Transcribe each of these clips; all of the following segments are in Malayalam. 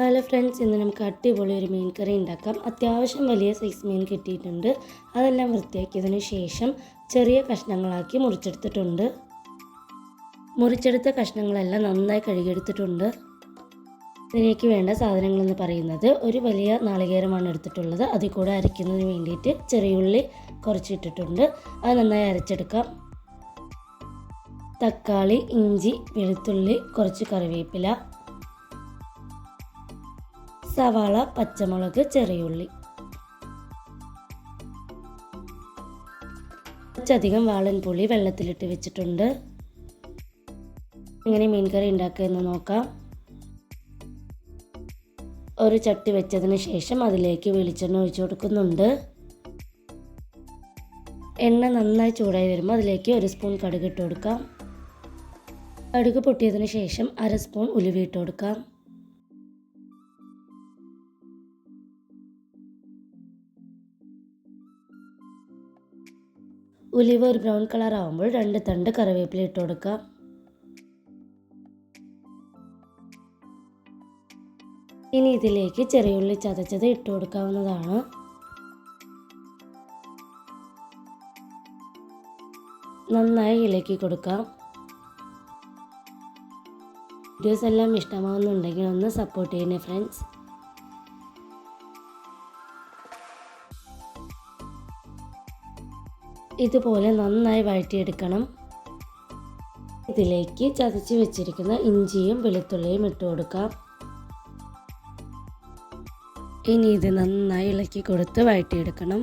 ഹലോ ഫ്രണ്ട്സ് ഇന്ന് നമുക്ക് അടിപൊളി ഒരു മീൻ കറി ഉണ്ടാക്കാം. അത്യാവശ്യം വലിയ സൈസ് മീൻ കിട്ടിയിട്ടുണ്ട്. അതെല്ലാം വൃത്തിയാക്കിയതിന് ശേഷം ചെറിയ കഷ്ണങ്ങളാക്കി മുറിച്ചെടുത്തിട്ടുണ്ട്. മുറിച്ചെടുത്ത കഷ്ണങ്ങളെല്ലാം നന്നായി കഴുകിയെടുത്തിട്ടുണ്ട്. ഇതിലേക്ക് വേണ്ട സാധനങ്ങളെന്ന് പറയുന്നത് ഒരു വലിയ നാളികേരമാണ് എടുത്തിട്ടുള്ളത്. അതിൽ കൂടെ അരയ്ക്കുന്നതിന് വേണ്ടിയിട്ട് ചെറിയുള്ളി കുറച്ചിട്ടിട്ടുണ്ട്. അത് നന്നായി അരച്ചെടുക്കാം. തക്കാളി ഇഞ്ചി വെളുത്തുള്ളി കുറച്ച് കറിവേപ്പില. സവാള പച്ചമുളക് ചെറിയുള്ളി. കുറച്ചധികം വാളൻ പുളി വെള്ളത്തിലിട്ട് വെച്ചിട്ടുണ്ട്. എങ്ങനെ മീൻ കറി ഉണ്ടാക്കുക എന്ന് നോക്കാം. ഒരു ചട്ടി വെച്ചതിന് ശേഷം അതിലേക്ക് വെളിച്ചെണ്ണ ഒഴിച്ചു കൊടുക്കുന്നുണ്ട്. എണ്ണ നന്നായി ചൂടായി വരുമ്പോൾ അതിലേക്ക് ഒരു സ്പൂൺ കടുക് ഇട്ട് കൊടുക്കാം. കടുക് പൊട്ടിയതിന് ശേഷം അര സ്പൂൺ ഉലുവ ഇട്ട് കൊടുക്കാം. ഉലിവ ഒരു ബ്രൗൺ കളർ ആകുമ്പോൾ രണ്ട് തണ്ട് കറിവേപ്പില ഇട്ട് കൊടുക്കാം ഇനി ഇതിലേക്ക് ചെറിയുള്ളി ചതച്ചത് ഇട്ട് കൊടുക്കാവുന്നതാണ്. നന്നായി ഇളക്കി കൊടുക്കാം വീഡിയോസ് എല്ലാം ഇഷ്ടമാവുന്നുണ്ടെങ്കിൽ ഒന്ന് സപ്പോർട്ട് ചെയ്യണേ ഫ്രണ്ട്സ് ഇതുപോലെ നന്നായി വഴറ്റിയെടുക്കണം. ഇതിലേക്ക് ചതച്ച് വെച്ചിരിക്കുന്ന ഇഞ്ചിയും വെളുത്തുള്ളിയും ഇട്ട് കൊടുക്കാം. ഇനി ഇത് നന്നായി ഇളക്കി കൊടുത്ത് വഴറ്റിയെടുക്കണം.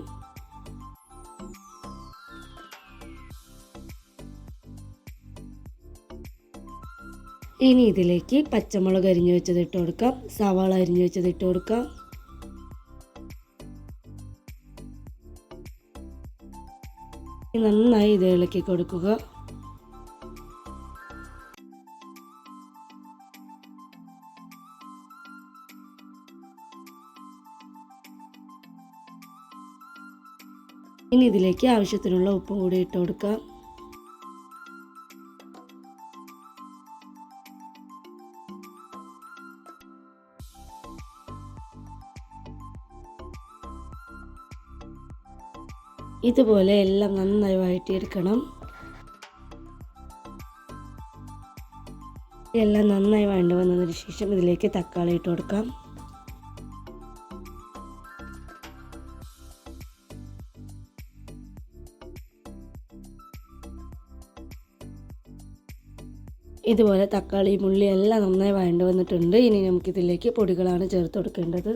ഇനി ഇതിലേക്ക് പച്ചമുളക് അരിഞ്ഞു വെച്ചത് ഇട്ട് കൊടുക്കാം. സവാള അരിഞ്ഞു വെച്ചത് ഇട്ട് കൊടുക്കാം. നന്നായി ഇത് ഇളക്കി കൊടുക്കുക. ഇനി ഇതിലേക്ക് ആവശ്യത്തിനുള്ള ഉപ്പും കൂടി ഇട്ട് കൊടുക്കാം. ഇതുപോലെ എല്ലാം നന്നായി വഴറ്റിയെടുക്കണം എല്ലാം നന്നായി വഴണ്ടു വന്നതിന് ശേഷം ഇതിലേക്ക് തക്കാളി ഇട്ട് കൊടുക്കാം. ഇതുപോലെ തക്കാളി മുള്ളി എല്ലാം നന്നായി വഴണ്ടു വന്നിട്ടുണ്ട്. ഇനി നമുക്കിതിലേക്ക് പൊടികളാണ് ചേർത്ത് കൊടുക്കേണ്ടത്.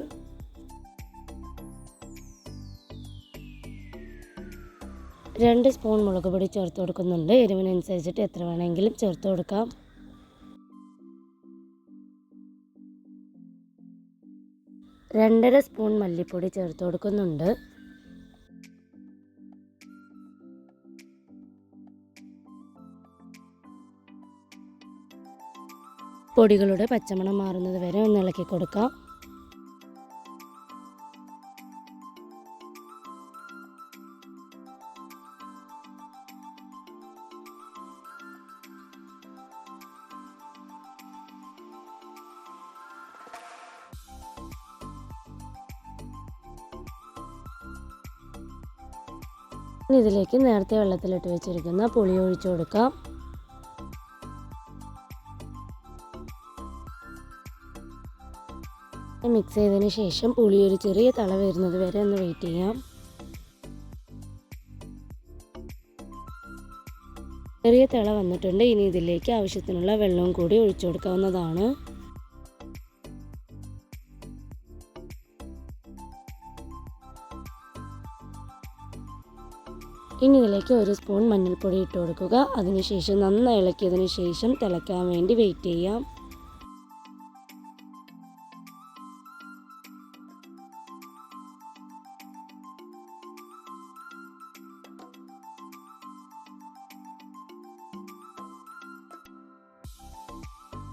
രണ്ട് സ്പൂൺ മുളക് പൊടി ചേർത്ത് കൊടുക്കുന്നുണ്ട്. എരിവിനനുസരിച്ചിട്ട് എത്ര വേണമെങ്കിലും ചേർത്ത് കൊടുക്കാം. രണ്ടര സ്പൂൺ മല്ലിപ്പൊടി ചേർത്ത് കൊടുക്കുന്നുണ്ട്. പൊടികളുടെ പച്ചമണം മാറുന്നത് വരെ ഒന്ന് ഇളക്കി കൊടുക്കാം. ഇതിലേക്ക് നേരത്തെ വെള്ളത്തിലിട്ട് വെച്ചിരിക്കുന്ന പുളി ഒഴിച്ചു കൊടുക്കാം. മിക്സ് ചെയ്തതിന് ശേഷം പുളി ഒരു ചെറിയ തള വരുന്നത് വരെ ഒന്ന് വെയിറ്റ് ചെയ്യാം. ചെറിയ തിള വന്നിട്ടുണ്ട്. ഇനി ഇതിലേക്ക് ആവശ്യത്തിനുള്ള വെള്ളവും കൂടി ഒഴിച്ചു കൊടുക്കാവുന്നതാണ്. ഇനി ഇതിലേക്ക് ഒരു സ്പൂൺ മഞ്ഞൾപ്പൊടി ഇട്ട് കൊടുക്കുക. അതിനുശേഷം നന്നായി ഇളക്കിയതിന് ശേഷം തിളയ്ക്കാൻ വേണ്ടി വെയിറ്റ് ചെയ്യാം.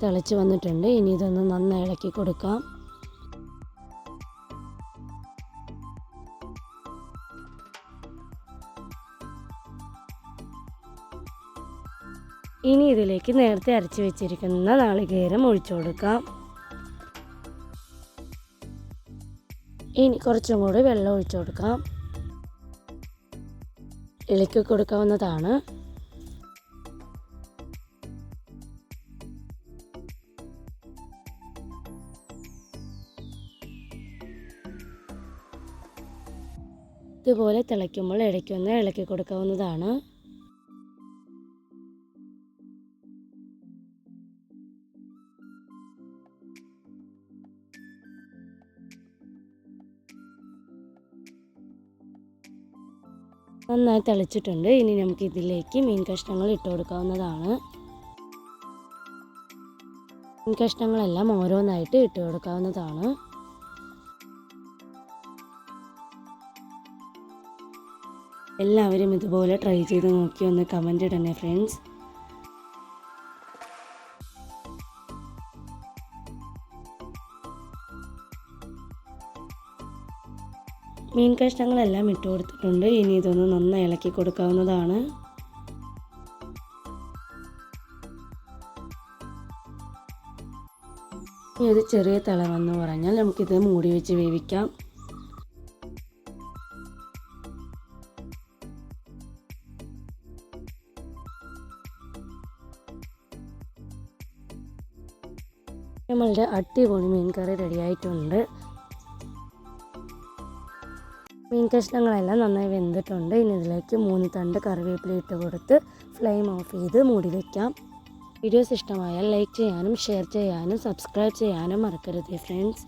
തിളച്ച് വന്നിട്ടുണ്ട്. ഇനി ഇതൊന്ന് നന്നായി ഇളക്കി കൊടുക്കാം. ഇനി ഇതിലേക്ക് നേരത്തെ അരച്ച് വെച്ചിരിക്കുന്ന നാളികേരം ഒഴിച്ചു കൊടുക്കാം. ഇനി കുറച്ചും കൂടി വെള്ളം ഒഴിച്ചു കൊടുക്കാം. ഇളക്കി കൊടുക്കാവുന്നതാണ്. ഇതുപോലെ തിളയ്ക്കുമ്പോൾ ഇടയ്ക്കൊന്ന് ഇളക്കി കൊടുക്കാവുന്നതാണ്. നന്നായി തിളച്ചിട്ടുണ്ട്. ഇനി നമുക്ക് ഇതിലേക്ക് മീൻ കഷ്ണങ്ങൾ ഇട്ട് കൊടുക്കാവുന്നതാണ്. മീൻ കഷ്ണങ്ങളെല്ലാം ഓരോന്നായിട്ട് ഇട്ട് കൊടുക്കാവുന്നതാണ്. എല്ലാവരും ഇതുപോലെ ട്രൈ ചെയ്ത് നോക്കി ഒന്ന് കമന്റ് ഇടണേ ഫ്രണ്ട്സ്. മീൻ കഷ്ണങ്ങളെല്ലാം ഇട്ട് കൊടുത്തിട്ടുണ്ട്. ഇനി ഇതൊന്ന് നന്നായി ഇളക്കി കൊടുക്കാവുന്നതാണ്. ഇനി ഒരു ചെറിയ തിളവെന്ന് പറഞ്ഞാൽ നമുക്കിത് മൂടി വെച്ച് വേവിക്കാം. നമ്മളുടെ അടിപൊളി മീൻ കറി റെഡിയായിട്ടുണ്ട് കഷ്ണങ്ങളെല്ലാം നന്നായി വെന്തിട്ടുണ്ട്. ഇനി ഇതിലേക്ക് മൂന്ന് തണ്ട് കറിവേപ്പില ഇട്ട് കൊടുത്ത് ഫ്ലെയിം ഓഫ് ചെയ്ത് മൂടി വയ്ക്കാം വീഡിയോസ് ഇഷ്ടമായാൽ ലൈക്ക് ചെയ്യാനും ഷെയർ ചെയ്യാനും സബ്സ്ക്രൈബ് ചെയ്യാനും മറക്കരുത് ഫ്രണ്ട്സ്.